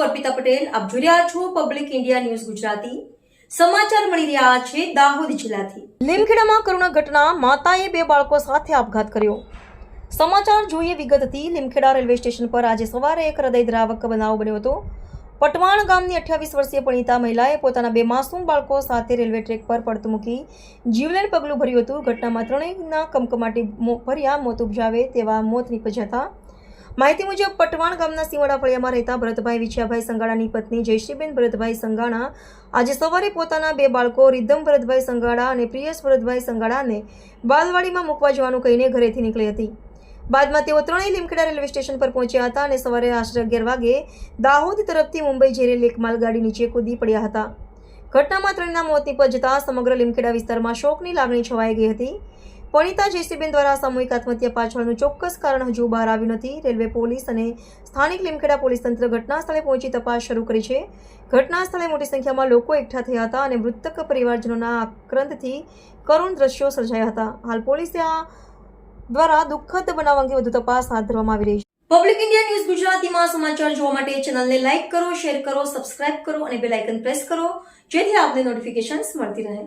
પટેલ, આપ જોઈ રહ્યા છો પબ્લિક ઇન્ડિયા ન્યૂઝ ગુજરાતી. સમાચાર મળી રહ્યા છે દાહોદ જિલ્લાથી. લીમખેડામાં કરુણા ઘટના માતાએ બે બાળકો સાથે આપઘાત કર્યો. સમાચાર જોઈએ વિગતથી લીમખેડા રેલવે સ્ટેશન પર આજે સવારે એક હૃદયદ્રાવક બનાવ બન્યો હતો. પટવાણ ગામની અઠ્યાવીસ વર્ષીય પરિણીતા મહિલાએ પોતાના બે માસૂમ બાળકો સાથે રેલવે ટ્રેક પર પડતું મૂકી જીવલેણ પગલું ભર્યું હતું. ઘટનામાં ત્રણેયના કમકમાટી ભર્યા મોત ઉપજાવે તેવા મોત નીપજ્યા હતા. માહિતી મુજબ, પટવાણ ગામના સિંવાડા ફળિયામાં રહેતા ભરતભાઈ વિછિયાભાઈ સંગાડાની પત્ની જયશ્રીબેન ભરતભાઈ સંગાણા આજે સવારે પોતાના બે બાળકો રિદ્ધમ ભરતભાઈ સંગાડા અને પ્રિયસ ભરતભાઈ સંગાડાને બાલવાડીમાં મૂકવા જવાનું કહીને ઘરેથી નીકળી હતી. બાદમાં તેઓ ત્રણેય લીમખેડા રેલવે સ્ટેશન પર પહોંચ્યા હતા અને સવારે આશરે અગિયાર વાગે દાહોદ તરફથી મુંબઈ જઈ રહેલી એક માલગાડી નીચે કૂદી પડ્યા હતા. ઘટનામાં ત્રણના મોત નીપજતા સમગ્ર લીમખેડા વિસ્તારમાં શોકની લાગણી છવાઈ ગઈ હતી. પરિણીતા જયશ્રીબેન દ્વારા સામૂહિક આત્મહત્યા પાછળનું ચોક્કસ કારણ હજુ બહાર આવ્યું નથી. રેલવે પોલીસ અને સ્થાનિક લીમખેડા પોલીસ તંત્ર ઘટના સ્થળે પહોંચી તપાસ શરૂ કરી છે. ઘટના સ્થળે મોટી સંખ્યામાં લોકો એકઠા થયા હતા અને મૃતક પરિવારજનોના આક્રંદથી કરુણ દ્રશ્યો સર્જાયા હતા. હાલ પોલીસે આ દ્વારા દુઃખદ બનાવ અંગે વધુ તપાસ હાથ ધરવામાં આવી રહી છે. પબ્લિક ઇન્ડિયા ન્યૂઝ ગુજરાતીમાં સમાચાર જોવા માટે ચેનલને લાઇક કરો, શેર કરો, સબસ્ક્રાઇબ કરો અને બેલ પ્રેસ કરો જેથી આપને નોટિફિકેશન્સ મળતી રહે.